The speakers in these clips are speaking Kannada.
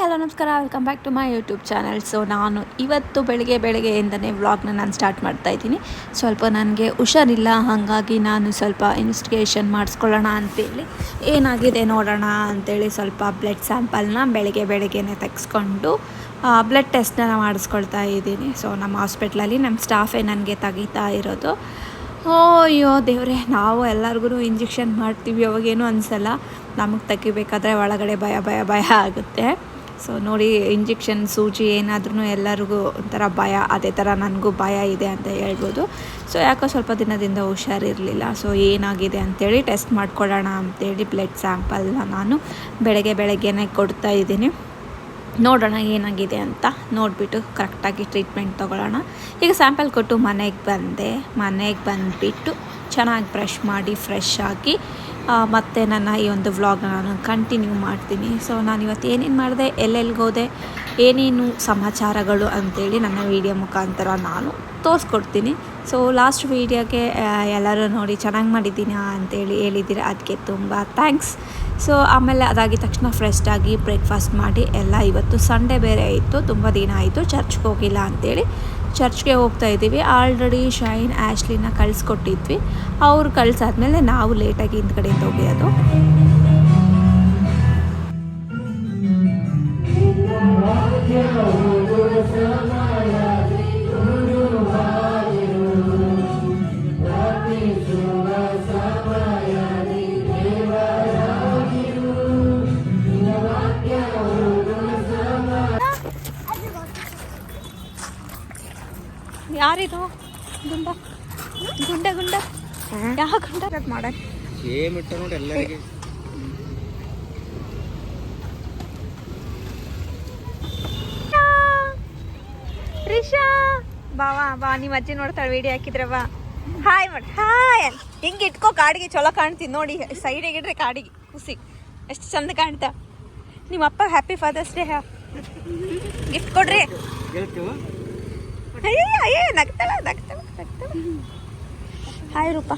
ಹಲೋ, ನಮಸ್ಕಾರ. Welcome back to my YouTube channel so ನಾನು ಇವತ್ತು ಬೆಳಗ್ಗೆ ಬೆಳಗ್ಗೆಯಿಂದನೇ ವ್ಲಾಗ್ನ ನಾನು ಸ್ಟಾರ್ಟ್ ಮಾಡ್ತಾ ಇದ್ದೀನಿ. ಸ್ವಲ್ಪ ನನಗೆ ಹುಷಾರಿಲ್ಲ. ಹಾಗಾಗಿ ನಾನು ಸ್ವಲ್ಪ ಇನ್ವೆಸ್ಟಿಗೇಷನ್ ಮಾಡಿಸ್ಕೊಳ್ಳೋಣ ಅಂತೇಳಿ. ಏನಾಗಿದೆ ನೋಡೋಣ ಅಂತೇಳಿ ಸ್ವಲ್ಪ ಬ್ಲಡ್ ಸ್ಯಾಂಪಲ್ನ ಬೆಳಗ್ಗೆ ಬೆಳಗ್ಗೆನೆ ತೆಗೆಸ್ಕೊಂಡು ಬ್ಲಡ್ ಟೆಸ್ಟನ್ನ ಮಾಡಿಸ್ಕೊಳ್ತಾ ಇದ್ದೀನಿ. ಸೊ ನಮ್ಮ ಹಾಸ್ಪಿಟ್ಲಲ್ಲಿ ನಮ್ಮ ಸ್ಟಾಫೇ ನನಗೆ ತೆಗಿತಾ ಇರೋದು. ಅಯ್ಯೋ ದೇವರೇ, ನಾವು ಎಲ್ಲರಿಗೂ ಇಂಜೆಕ್ಷನ್ ಮಾಡ್ತೀವಿ. ಅವಾಗೇನು ಅನಿಸಲ್ಲ. ನಮಗೆ ತೆಗಿಬೇಕಾದ್ರೆ ಒಳಗಡೆ ಭಯ ಭಯ ಭಯ ಆಗುತ್ತೆ. ಸೊ ನೋಡಿ ಇಂಜೆಕ್ಷನ್ ಸೂಜಿ ಏನಾದ್ರೂ ಎಲ್ಲರಿಗೂ ಒಂಥರ ಭಯ, ಅದೇ ಥರ ನನಗೂ ಭಯ ಇದೆ ಅಂತ ಹೇಳ್ಬೋದು. ಸೊ ಯಾಕೋ ಸ್ವಲ್ಪ ದಿನದಿಂದ ಹುಷಾರಿರಲಿಲ್ಲ. ಸೊ ಏನಾಗಿದೆ ಅಂತೇಳಿ ಟೆಸ್ಟ್ ಮಾಡ್ಕೊಳ್ಳೋಣ ಅಂತೇಳಿ ಬ್ಲಡ್ ಸ್ಯಾಂಪಲ್ನ ನಾನು ಬೆಳಗ್ಗೆ ಬೆಳಗ್ಗೆನೇ ಕೊಡ್ತಾ ಇದ್ದೀನಿ. ನೋಡೋಣ ಏನಾಗಿದೆ ಅಂತ ನೋಡಿಬಿಟ್ಟು ಕರೆಕ್ಟಾಗಿ ಟ್ರೀಟ್ಮೆಂಟ್ ತೊಗೊಳ್ಳೋಣ. ಈಗ ಸ್ಯಾಂಪಲ್ ಕೊಟ್ಟು ಮನೆಗೆ ಬಂದೆ. ಮನೆಗೆ ಬಂದುಬಿಟ್ಟು ಚೆನ್ನಾಗಿ ಬ್ರಷ್ ಮಾಡಿ ಫ್ರೆಶ್ ಆಗಿ ಮತ್ತೆ ನನ್ನ ಈ ಒಂದು ವ್ಲಾಗ್ನ ನಾನು ಕಂಟಿನ್ಯೂ ಮಾಡ್ತೀನಿ. ಸೊ ನಾನು ಇವತ್ತು ಏನೇನು ಮಾಡಿದೆ ಎಲ್ಲೆಲ್ಲಿಗೆ ಹೋದೆ, ಏನೇನು ಸಮಾಚಾರಗಳು ಅಂತೇಳಿ ನನ್ನ ವೀಡಿಯೋ ಮುಖಾಂತರ ನಾನು ತೋರಿಸ್ಕೊಡ್ತೀನಿ. ಸೊ ಲಾಸ್ಟ್ ವೀಡಿಯೋಗೆ ಎಲ್ಲರೂ ನೋಡಿ ಚೆನ್ನಾಗಿ ಮಾಡಿದ್ದೀನಿ ಅಂತೇಳಿ ಹೇಳಿದ್ದೀರ. ಅದಕ್ಕೆ ತುಂಬ ಥ್ಯಾಂಕ್ಸ್ ಸೊ ಆಮೇಲೆ ಅದಾಗಿದ ತಕ್ಷಣ ಫ್ರೆಶ್ ಆಗಿ ಬ್ರೇಕ್ಫಾಸ್ಟ್ ಮಾಡಿ, ಎಲ್ಲ ಇವತ್ತು ಸಂಡೇ ಬೇರೆ ಇತ್ತು, ತುಂಬ ದಿನ ಆಯಿತು ಚರ್ಚ್ಗೆ ಹೋಗಿಲ್ಲ ಅಂತೇಳಿ. ಚರ್ಚ್ಗೆ ಹೋಗ್ತಾ ಇದ್ದೀವಿ. ಆಲ್ರೆಡಿ ಶೈನ್ ಆ್ಯಶ್ಲಿನ ಕಳಿಸ್ಕೊಟ್ಟಿದ್ವಿ. ಅವ್ರು ಕಳ್ಸಾದ್ಮೇಲೆ ನಾವು ಲೇಟಾಗಿ ಹಿಂದ್ಗಡೆಯಿಂದ ಹೋಗಿರೋದು. ಯಾವ ಗುಂಡ ಕಟ್ ಮಾಡ ಸೇಮ್ ಇಟ್ಟ ನೋಡಿ ಎಲ್ಲರಿಗೆ. ರಿಷಾ! ಬಾವಾ ಬಾ ನಿಮ್ಮ ಅಜ್ಜಿ ನೋಡ್ತಾಳೆ ವಿಡಿಯೋ ಹಾಕಿದ್ರೆ ಬಾ. ಹಾಯ್ ಮಾಡಿ ಹಾಯ್ ಹಿಂಗೆ ಇಟ್ಕೋ ಕಾಡಿಗೆ ಚಲೋ ಕಾಣ್ತೀನಿ ನೋಡಿ. ಸೈಡಿಗೆ ಇಡ್ರಿ ಕಾಡಿಗೆ ಖುಷಿ ಎಷ್ಟು ಚಂದ ಕಾಣ್ತಾ. ನಿಮ್ಮ ಅಪ್ಪ ಹ್ಯಾಪಿ ಫಾದರ್ಸ್ ಡೇ ಗಿಫ್ಟ್ ಕೊಡ್ರಿ. ಅಯ್ಯ ಅಯ್ಯ ನಗ್ತಾಳ ನಗ್ತಾಳ ನಗ್ತಾಳ ಹಾಯ್ ರೂಪ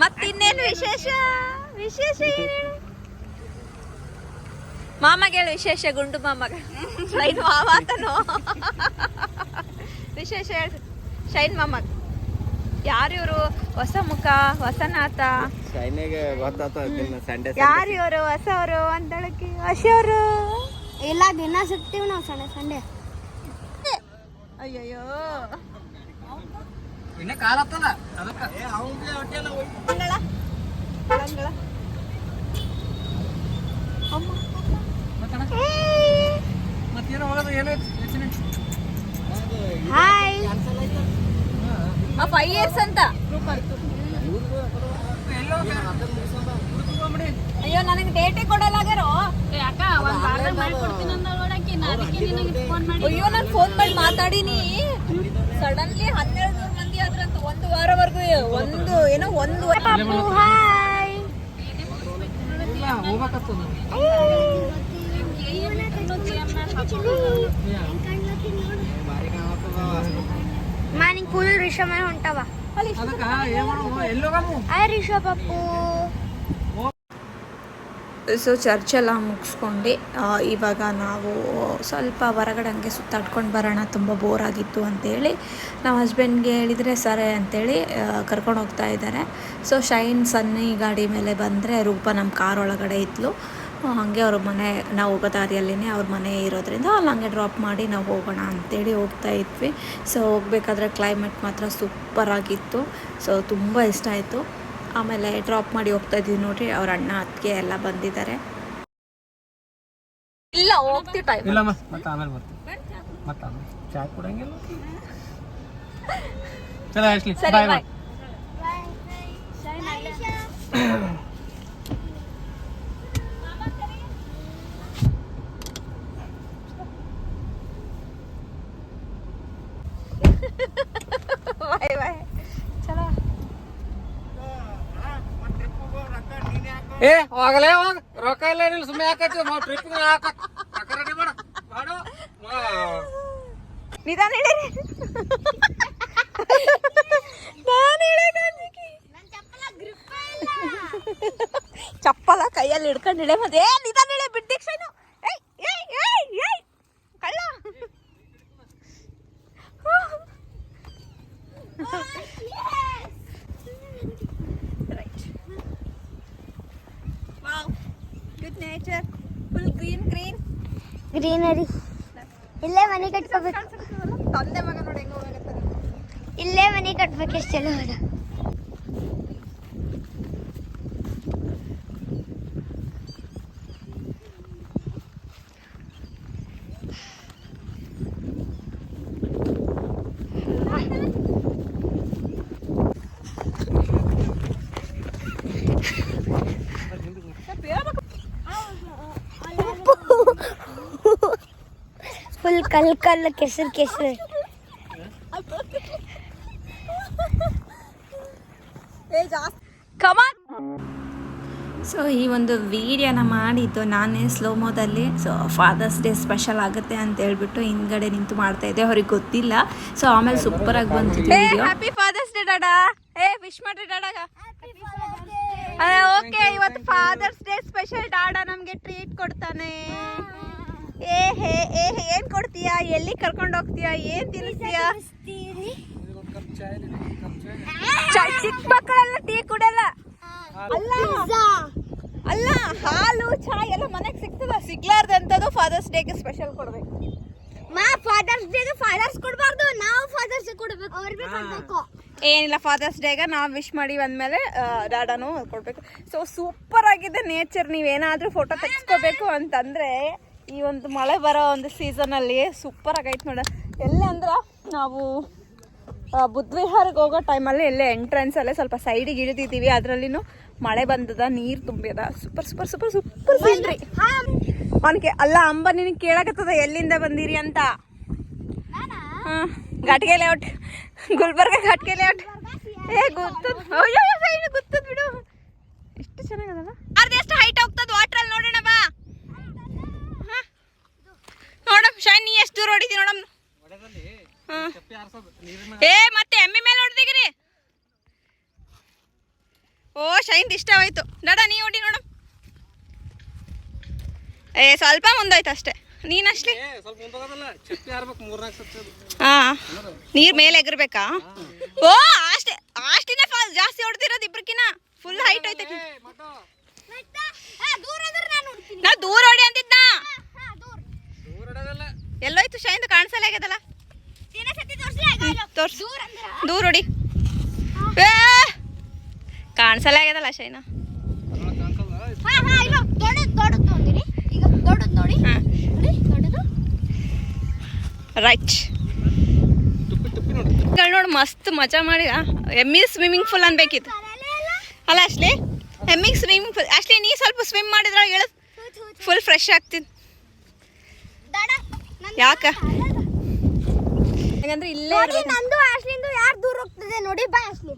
ಮತ್ತಿನ್ನೇನು ವಿಶೇಷ? ವಿಶೇಷ ಏನೇನು? ಮಾಮಗೆ ಹೇಳು ವಿಶೇಷ ಗುಂಡು ಮಾಮಗ. ಶೈನ್ ಮಾಮ ಆತನು. ವಿಶೇಷ ಹೇಳು. ಶೈನ್ ಮಾಮಗ. ಯಾರು ಇವರು? ಹೊಸ ಮುಖ ಹೊಸನಾಥ. ಶೈನಿಗೆ ಗೊತ್ತಾತ ಸಂಡೆ ಯಾರು ಇವರು? ಹೊಸವರು? ಅಂತಳಕ್ಕೆ ಹೊಸವರು. ಇಲ್ಲ ದಿನ ಸಿಗ್ತೀವಿ ನಾವು ಸಂಡೆ ಸಂಡೆ. ಅಯ್ಯಯ್ಯೋ. ಇನ್ನ ಕಾಲತ್ತಲ್ಲ ಅದಕ್ಕೆ. ಮತ್ತೇನೋ ಹೋಗೋದು ಏನೈತಿ ಯೋಚನೆ ಹಾಯ್ ಫೈವ್ ಇಯರ್ಸ್ ಅಂತ? ಎಲ್ಲೋ ಅಯ್ಯೋ ನನಗೆ ಡೇಟೇ ಕೊಡಲಾಗ್ಯಾರೋ ಅಯ್ಯೋ ನಾನು ಫೋನ್ ಮಾಡಿ ಮಾತಾಡೀನಿ. ಸಡನ್ಲಿ ಹನ್ನೆರಡು ನೂರು ಮಂದಿ ಆದ್ರಂತ ಒಂದು ವಾರವರೆಗೂ ಒಂದು ಏನೋ ಒಂದು ಹಾಯ್. ಹೋಗ್ಬೇಕತ್ತದ ಭಾರಿ ಕಾಣತ್ತದ ಮಾ ನಿಂಗೆ ಫುಲ್ ರಿಷ ಮನೆ ಹೊಂಟವ. ಅದಕ್ಕ ಏನ್ ಮಾಡೋದು? ಎಲ್ಲೋಗಮು ಆಯ್ ರಿಷ ಪಪ್ಪು ಸೊ ಚರ್ಚೆಲ್ಲ ಮುಗಿಸ್ಕೊಂಡು. ಇವಾಗ ನಾವು ಸ್ವಲ್ಪ ಹೊರಗಡೆ ಹಂಗೆ ಸುತ್ತಾಡ್ಕೊಂಡು ಬರೋಣ, ತುಂಬ ಬೋರ್ ಆಗಿತ್ತು ಅಂತೇಳಿ. ನಮ್ಮ ಹಸ್ಬೆಂಡ್ಗೆ ಹೇಳಿದರೆ ಸರಿ ಅಂತೇಳಿ ಕರ್ಕೊಂಡು ಹೋಗ್ತಾ ಇದ್ದಾರೆ. ಸೊ ಶೈನ್ ಸನ್ನಿ ಗಾಡಿ ಮೇಲೆ ಬಂದರೆ ರೂಪ ನಮ್ಮ ಕಾರ್ ಒಳಗಡೆ ಇತ್ತು ಹಾಗೆ ಅವ್ರ ಮನೆ, ನಾವು ಹೋಗೋ ದಾರಿಯಲ್ಲಿನೇ ಅವ್ರ ಮನೆ ಇರೋದ್ರಿಂದ ಅಲ್ಲಿ ಹಂಗೆ ಡ್ರಾಪ್ ಮಾಡಿ ನಾವು ಹೋಗೋಣ ಅಂತೇಳಿ ಹೋಗ್ತಾ ಇದ್ವಿ. ಸೊ ಹೋಗ್ಬೇಕಾದ್ರೆ ಕ್ಲೈಮೇಟ್ ಮಾತ್ರ ಸೂಪರಾಗಿತ್ತು ಸೊ ತುಂಬ ಇಷ್ಟ ಆಯಿತು. ಆಮೇಲೆ ಡ್ರಾಪ್ ಮಾಡಿ ಹೋಗ್ತಾ ಇದೀವಿ ನೋಡ್ರಿ ಅವ್ರ ಅಣ್ಣ ಅತ್ತಿಗೆ ಎಲ್ಲ ಬಂದಿದ್ದಾರೆ. ಇಲ್ಲ ಹೋಗ್ತಿ ಟೈಮ್ ಇಲ್ಲ ಮತ್ತೆ ಆಮೇಲೆ ಮತ್ತೆ ಆಮೇಲೆ. ಚಾ ಕುಡಂಗಿಲ್ಲ. ಚಲೋ ಆಶ್ಲಿ ಸರಿ ಬಾಯ್ ಬಾಯ್ ಬಾಯ್ ಬಾಯ್ ಚಲೋ ಏ ಹೋಗಲೇ ಹೋಗ ರೊಕ್ಕ ಇಲ್ಲ ಏನಿಲ್ಲ ಸುಮ್ಮನೆ ಹಾಕತ್ತೀವಿ ನಾವು ಟ್ರಿಪ್ ಹಾಕ ರೊಕ್ಕ ರೆಡಿ ಮಾಡು ಮಾಡು ನಿಧಾನ ಅಂಜಿಕೆ. ಚಪ್ಪಲ ಕೈಯಲ್ಲಿ ಹಿಡ್ಕೊಂಡಿಳೆ ಮತ್ತೆ ಏ ನಿಧಾನ ಬಿಡ್ದೀಕ್ಷನು ಏಯ್ ಏಯ್ ಏಯ್ ಏಯ್ ಕಳ್ಳ right wow good nature full green green greenery. ಇಲ್ಲೇ ಮನೆ ಕಟ್ಕೋಬೇಕು. ತಂದೆ ಮಗ ನೋಡಿ ಹೆಂಗ ಇಲ್ಲೇ ಮನೆ ಕಟ್ಬೇಕು ಎಷ್ಟು ಚಲೋ ಅದ ಫುಲ್ ಕಲ್ ಕಲ್ ಕೆಸರು ಕೆಸರು. ಸೊ ಈ ಒಂದು ವಿಡಿಯೋನ ಮಾಡಿದ್ದು ನಾನೇ ಸ್ಲೋಮೋದಲ್ಲಿ ಸೊ ಫಾದರ್ಸ್ ಡೇ ಸ್ಪೆಷಲ್ ಆಗುತ್ತೆ ಅಂತ ಹೇಳ್ಬಿಟ್ಟು ಹಿಂದ್ಗಡೆ ನಿಂತು ಮಾಡ್ತಾ ಇದ್ದೆ. ಅವ್ರಿಗೆ ಗೊತ್ತಿಲ್ಲ. ಸೊ ಆಮೇಲೆ ಸೂಪರ್ ಆಗಿ ವಿಡಿಯೋ ಹ್ಯಾಪಿ ಫಾದರ್ಸ್ ಡೇ ಡಾಡಾ ಏ ವಿಶ್ ಮಾಡ್ರಿ ಡಾಡಾಗ ಓಕೆ ಇವತ್ತು ಫಾದರ್ಸ್ ಡೇ ಸ್ಪೆಷಲ್ ಡಾಡಾ ನಮಗೆ ಟ್ರೀಟ್ ಕೊಡ್ತಾನೆ. ಏ ಹೇ ಏ ಹೇ, ಏನ್ ಕೊಡ್ತೀಯಾ? ಎಲ್ಲಿ ಕರ್ಕೊಂಡು ಹೋಗ್ತೀಯಾ? ಏನ್ ತಿನ್ನಿಸ್ತೀಯಾ? ಚ- ಚಿಕ್ಕ ಮಕ್ಕಳೆಲ್ಲ ಟೀ ಕುಡಲ್ಲ. ಅಲ್ಲ ಅಲ್ಲ ಹಾಲು ಚಾ ಎಲ್ಲ ಮನೆಗೆ ಸಿಗ್ತದ? ಸಿಗ್ಲಾರ್ದಂಥದ್ದು ಫಾದರ್ಸ್ ಡೇಗೆ ಸ್ಪೆಷಲ್ ಕೊಡ್ಬೇಕು. ಮಾ ಫಾದರ್ಸ್ ಡೇಗೆ ಫಾದರ್ಸ್ ಕೊಡಬಾರ್ದು. ನಾವು ಫಾದರ್ಸ್ ಕೊಡ್ಬೇಕು. ಅವ್ರಿಗೆ ಕೊಡ್ಬೇಕು. ಏನಿಲ್ಲ ಫಾದರ್ಸ್ ಡೇಗೆ ನಾವು ವಿಶ್ ಮಾಡಿ ಬಂದಮೇಲೆ ಡಾಡಾನು ಕೊಡಬೇಕು. ಸೊ ಸೂಪರ್ ಆಗಿದೆ ನೇಚರ್ ನೀವೇನಾದರೂ ಫೋಟೋ ತೆಗೆಸ್ಕೋಬೇಕು ಅಂತಂದರೆ ಈ ಒಂದು ಮಳೆ ಬರೋ ಒಂದು ಸೀಸನಲ್ಲಿ ಸೂಪರ್ ಆಗೈತೆ ನೋಡ. ಎಲ್ಲಿ ಅಂದ್ರೆ ನಾವು ಬುದ್ಧವಿಹಾರಕ್ಕೆ ಹೋಗೋ ಟೈಮಲ್ಲಿ ಎಲ್ಲೇ ಎಂಟ್ರೆನ್ಸಲ್ಲೇ ಸ್ವಲ್ಪ ಸೈಡಿಗೆ ಇಳಿದಿದ್ದೀವಿ ಅದರಲ್ಲಿನೂ ಮಳೆ ಬಂದದ, ನೀರು ತುಂಬಿದ. Super super super super scenery ಅವನಿಗೆ, ಅಲ್ಲ, ಅಂಬ, ನಿನಗೆ ಕೇಳಕತ್ತದ ಎಲ್ಲಿಂದ ಬಂದಿರಿ ಅಂತ? ಹಾಂ, ಘಾಟ್ಗೆ ಲೇಔಟ್ ಗುಲ್ಬರ್ಗ ಘಾಟ್ಗೆ ಲೇಔಟ್ ಏ, ಗೊತ್ತದ ಗೊತ್ತದ ಬಿಡು ಎಷ್ಟು ಚೆನ್ನಾಗದಲ್ಲ ಅರ್ಧ ಎಷ್ಟು ಹೈಟ್ ಹೋಗ್ತದ ವಾಟ್ರಲ್ಲಿ ನೋಡೋಣ ಬಾ ಹಾ. ನೋಡಮ್ ಶೈನ್ ನೀ ಎಷ್ಟು ದೂರ ಹೊಡಿತಿ ನೋಡಮ್ ಹಾಂ ಚಪ್ಪಿ ಆರ್ಸೋದು ನೀರಿನ ಏ ಮತ್ತೆ ಎಮ್ಮಿ ಮೇಲೆ ಹೊಡೆದಿಗ್ರಿ ಓ ಶೈನ್ ಇಷ್ಟವಾಯ್ತು. ನಡ ನೀ ಹೊಡಿ ನೋಡಮ್ ಏ ಸ್ವಲ್ಪ ಮುಂದಾಯ್ತು ಅಷ್ಟೇ. ನೀನಷ್ಟೇ. ಹಾ. ನೀರ್ ಮೇಲೆ ಎಗರ್ಬೇಕಾ? ಓ ಅಷ್ಟೇ ಅಷ್ಟಿನ ಫಾಲ್ ಜಾಸ್ತಿ ಹೊಡೆದಿರೋದು ಇಬ್ರಕಿನ ಫುಲ್ ಹೈಟ್ ಐತೆ ನಾ ದೂರ ಹೊಡಿ ಅಂತಿದ್ದ ದೂರ. ದೂರ ಇಡೋದಲ್ಲ ಎಲ್ಲೋಯ್ತು ಶೈನ್ ಕಾಣಿಸಲ್ಲ ಆಗ್ಯದಲ್ಲ. ತೋರ್ಸು. ದೂರ ಹೊಡಿ. ಕಾಣಿಸಲ್ಲ ಆಗ್ಯದಲ್ಲ ಶೈನಾ. ರೈಟ್. ನೋಡಿ ಮಸ್ತ್ ಮಜಾ ಮಾಡಿ ಎಮ್ಮಿ ಸ್ವಿಮ್ಮಿಂಗ್ ಫೂಲ್ ಅನ್ಬೇಕಿತ್ತು. ಅಲ್ಲ ಅಶ್ಲಿ ಎಮ್ಮಿಗೆ ಸ್ವಿಮ್ಮಿಂಗ್ ಫುಲ್ ಅಶ್ಲಿ ನೀ ಸ್ವಲ್ಪ ಸ್ವಿಮ್ ಮಾಡಿದ್ರೆ ಹೇಳು. ಫುಲ್ ಫ್ರೆಶ್ ಆಗ್ತೀನಿ ಯಾಕ? ಯಾಕಂದ್ರೆ ಇಲ್ಲೇ ನೋಡಿ ಇರ್ಬೇಕು. ನಂದು ಆಶ್ಲಿಂದು ಯಾರು ದೂರ ಹೋಗ್ತದೆ ನೋಡಿ ಬಾ ಆಶ್ಲಿ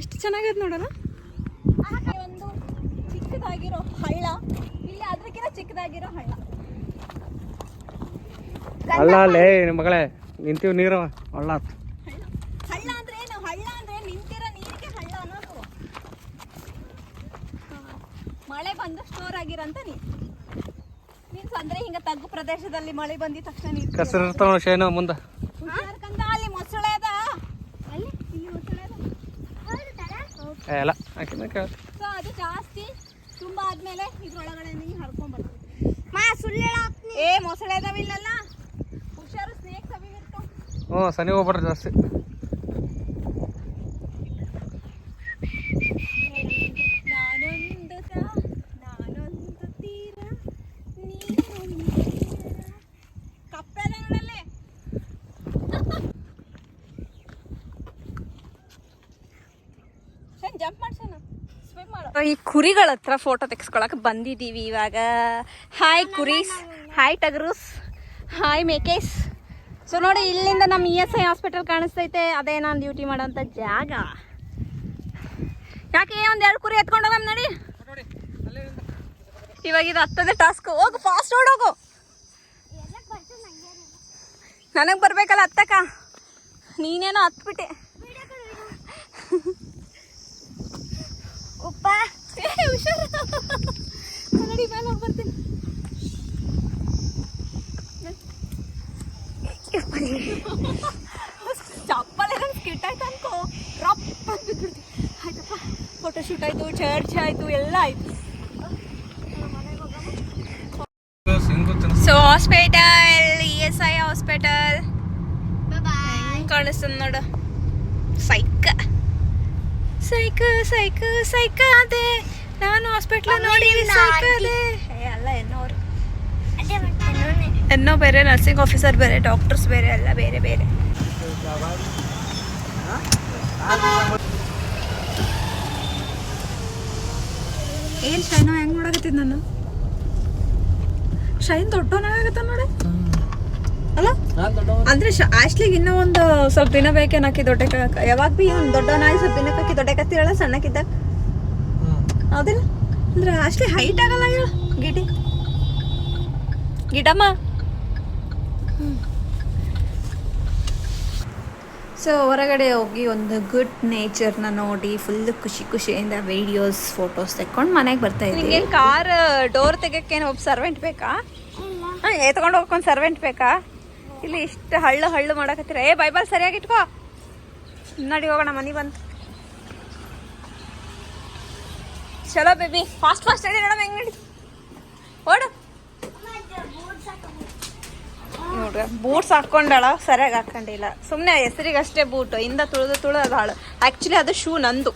ಎಷ್ಟು ಚೆನ್ನಾಗಿದೆ ನೋಡೋಣ. ಒಂದು ಚಿಕ್ಕದಾಗಿರೋ ಹಳ್ಳ. ಇಲ್ಲಿ ಅದಕ್ಕಿಂತ ಚಿಕ್ಕದಾಗಿರೋ ಹಳ್ಳ. ಅಲ್ಲ ಅಲ್ಲೇ ಮಗಳೇ ನಿಂತೀವಿ ನೀರು ಒಳ್ಳ ಹಳ್ಳ. ಹಳ್ಳ ಅಂದ್ರೆ ಏನು? ಹಳ್ಳ ಅಂದ್ರೆ ನಿಂತಿರೋ ನೀರಿಗೆ ಹಳ್ಳ ಅನ್ನೋದು. ಹಾ. ಮಳೆ ಬಂದು ಸ್ಟೋರ್ ಆಗಿರೋಂಥ ನೀರು. ಮೀನ್ಸ್ ಅಂದ್ರೆ ಹಿಂಗ ತಗ್ಗು ಪ್ರದೇಶದಲ್ಲಿ ಮಳೆ ಬಂದಿದ ತಕ್ಷಣ ನೀರು ಕಸರು ಇರ್ತಾವ ಶೇನು ಮುಂದೆ. ಹುಷಾರ್ಕಂದ ಅಲ್ಲಿ ಮೊಸಳೆ ಅದ. ಅಲ್ಲಿ? ಈ ಮೊಸಳೆ ಅದ. ಏ ಅಲ್ಲ ಆಕಿನ ಕೇಳ. ಸೊ ಅದು ಜಾಸ್ತಿ. ತುಂಬಾ ಆದ್ಮೇಲೆ ಇದ್ರೊಳಗಡೆ ನೀರು ಹರ್ಕೊಂಡ್ ಬರ್ತದೆ ಮಾ ಸುಳ್ಳು ಏ ಮೊಸಳೆ ಅದಾವ ಇಲ್ಲಲ್ಲ ಹುಷಾರು ಸ್ನೇಕ್ಸ್ ಅವಿ ಇರ್ತಾವ. ಹ್ಞೂ ಸನಿ ಹೋಗ್ಬಾರ್ದು ಜಾಸ್ತಿ. ಈ ಕುರಿಗಳ ಹತ್ರ ಫೋಟೋ ತೆಗೆಸ್ಕೊಳಕ್ ಬಂದಿದ್ದೀವಿ ಇವಾಗ. ಹಾಯ್ ಕುರೀಸ್. ಹಾಯ್ ಟಗರೂಸ್. ಹಾಯ್ ಮೇಕೇಸ್. ಸೊ ನೋಡಿ, ಇಲ್ಲಿಂದ ನಮ್ಮ ಇ ಎಸ್ ಐ ಹಾಸ್ಪಿಟಲ್ ಕಾಣಿಸ್ತೈತೆ. ಅದೇ ನಾನು ಡ್ಯೂಟಿ ಮಾಡೋಂಥ ಜಾಗ. ಯಾಕೆ ಒಂದ್ ಎರಡು ಕುರಿ ಎತ್ಕೊಂಡು ನೋಡಿ ನೋಡಿ. ಇವಾಗ ಇದು ಹತ್ತದೇ ಟಾಸ್ಕ್ ಹೋಗು ಫಾಸ್ಟ್ ಹೋಗು. ನನಗೆ ಬರಬೇಕಲ್ಲ ಹತ್ತಕ್ಕ? ನೀನೇನೋ ಹತ್ಬಿಟ್ಟೆ. ಏ, ಹುಷಾರು. ಕನ್ನಡಿ ಮೇಲೆ ಹೋಗಿ ಬರ್ತೀನಿ. ಚಪ್ಪಲ್ ಸ್ಕಿಟ್ ಆಯ್ತು ಅನ್ಕೋ. ರಪ್ ಅಂತ ಬಿದ್ಬಿಡ್ತೀನಿ. ಆಯ್ತಪ್ಪ. ಫೋಟೋ ಶೂಟ್ ಆಯ್ತು ಚರ್ಚ್ ಆಯ್ತು ಎಲ್ಲ ಆಯ್ತು. So hospital E S I hospital ಕಾಣಿಸ್ತದ ನೋಡು. ಸೈಕ ಸೈಕ ಸೈಕ ಸೈಕ ಅದೇ ನಾನು ಹಾಸ್ಪಿಟ್ಲ್ ನೋಡಿ ಇಲ್ಲ, ಸೈಕ ಆಂಟಿ. ಅದೇ ಏ, ಅಲ್ಲ ಎನ್ನೋರು. ಅದೇ ಮತ್ತೆ ಎನ್ನೋ ಬೇರೆ ನರ್ಸಿಂಗ್ ಆಫೀಸರ್ ಬೇರೆ ಡಾಕ್ಟರ್ಸ್ ಬೇರೆ ಎಲ್ಲ ಬೇರೆ ಬೇರೆ. ಏನ್ ಶೈನು ಹೆಂಗ್ ನೋಡಕತ್ತಿದ್ ನಾನು ಶೈನ್ ದೊಡ್ಡವನಾಗತ್ತ ನೋಡಿ. ಅಲ್ಲ? ಅಂದ್ರೆ ಶ ಆಶ್ಲಿಗೆ ಇನ್ನೂ ಒಂದು ಸ್ವಲ್ಪ ದಿನ ಬೇಕೇನಾಕಿ ದೊಡ್ಡ ಯಾವಾಗ ಬಿ ದೊಡ್ಡ ನಾಯಿ ಸ್ವಲ್ಪ ದಿನಕ್ಕಾಕಿ ದೊಡ್ಡ ಕತ್ತಿರಲ್ಲ ಸಣ್ಣಕ್ಕಿದ್ದಾಗ. ಹೌದಿಲ್ಲ? ಅಂದ್ರೆ ಆಶ್ಲಿ ಹೈಟ್ ಆಗಲ್ಲ ಹೇಳ ಗಿಟಿ ಗಿಟಮ್ಮ ಸೊ ಹೊರಗಡೆ ಹೋಗಿ ಒಂದು ಗುಡ್ ನೇಚರ್ನ ನೋಡಿ ಫುಲ್ ಖುಷಿ ಖುಷಿಯಿಂದ ವಿಡಿಯೋಸ್ ಫೋಟೋಸ್ ತೆಕ್ಕೊಂಡು ಮನೆಗೆ ಬರ್ತಾ ಇದ್ದೀನಿ ಕಾರ್ ಡೋರ್ ತೆಗಿಯೋಕ್ಕೇನು ಒಬ್ಬ ಸರ್ವೆಂಟ್ ಬೇಕಾ? ಹಾಂ ಎತ್ಕೊಂಡು ಹೋಗ್ಕೊಂಡು ಸರ್ವೆಂಟ್ ಬೇಕಾ? ಇಲ್ಲಿ ಇಷ್ಟು ಹಳ್ಳು ಹಳ್ಳು ಮಾಡಕತ್ತೀರ. ಏ ಬೈಬಲ್ ಸರಿಯಾಗಿ ಇಟ್ಕೋ. ನಡಿ ಹೋಗೋಣ, ಮನೆ ಬಂತು ಚಲೋ ಬೇಬಿ ಫಾಸ್ಟ್ ಫಾಸ್ಟ್ ಹೇಳಿ ನೋಡಮ್ ಹೆಂಗ್ ನಡಿ. ಓಡು. ನೋಡ್ರಿ ಬೂಟ್ಸ್ ಹಾಕೊಂಡಾಳ, ಸರಿಯಾಗಿ ಹಾಕೊಂಡಿಲ್ಲ. ಸುಮ್ಮನೆ ಹೆಸರಿಗೆ ಅಷ್ಟೇ ಬೂಟು ಇಂದ ತುಳಿದು ತುಳಿದು ಹಾಳು. ಆ್ಯಕ್ಚುಲಿ ಅದು ಶೂ ನಂದು.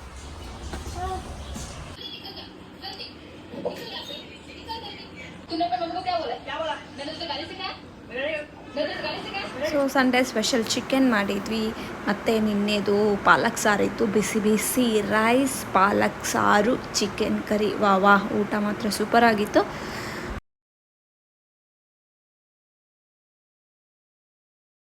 ಸೊ ಸಂಡೇ ಸ್ಪೆಷಲ್ ಚಿಕನ್ ಮಾಡಿದ್ವಿ. ಮತ್ತು ನಿನ್ನೆದು ಪಾಲಕ್ ಸಾರಿತ್ತು ಬಿಸಿ ಬಿಸಿ ರೈಸ್ ಪಾಲಕ್ ಸಾರು ಚಿಕನ್ ಕರಿ ವಾ ವಾ ಊಟ ಮಾತ್ರ ಸೂಪರ್ ಆಗಿತ್ತು.